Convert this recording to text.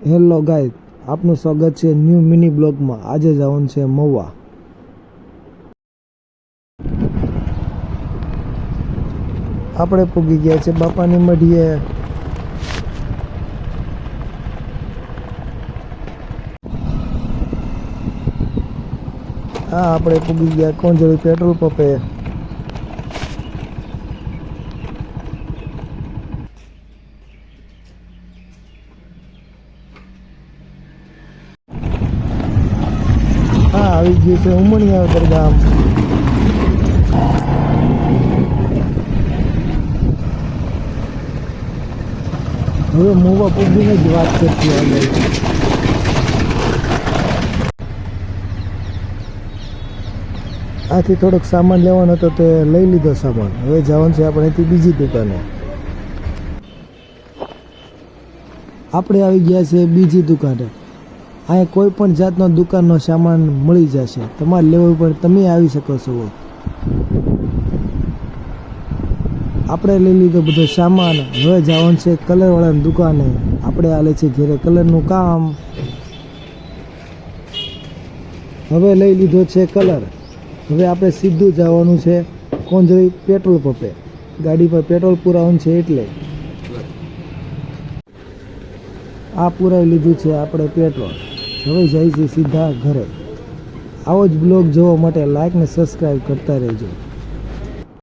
Hello ગાય આપનું સ્વાગત છે ન્યૂ મિની બ્લોગમાં. આજે જવાનું છે મહુવા. આપણે પૂગી ગયા છે બાપાની મઢીએ. હા, આપણે પૂગી ગયા કોંજળી પેટ્રોલ પંપે. હા, આવી ગયું છે ઉમણિયા ગામ હવે મોવા પૂગીને જ વાત કરતી આગળ. આથી થોડોક સામાન લેવાનો હતો તે લઈ લીધો સામાન. હવે જવાનું છે આપણે બીજી દુકાને. આપણે આવી ગયા છે બીજી દુકાને. અહીંયા કોઈ પણ જાતનો દુકાનનો સામાન મળી જશે. તમારે લેવો પણ તમે આવી શકો છો. આપણે લઈ લીધો બધો સામાન. હવે જવાનું છે કલરવાળાની દુકાને આપણે આલે છે ઘેરે કલરનું કામ. હવે લઈ લીધો છે કલર. હવે આપણે સીધું જવાનું છે કોંજળી પેટ્રોલ પંપે. ગાડી પર પેટ્રોલ પુરાવાનું છે એટલે. આ પુરાવી લીધું છે આપણે પેટ્રોલ. હવે જાય છે સીધા ઘરે. આવો જ બ્લોગ જોવા માટે લાઈક ને સબસ્ક્રાઈબ કરતા રહેજો.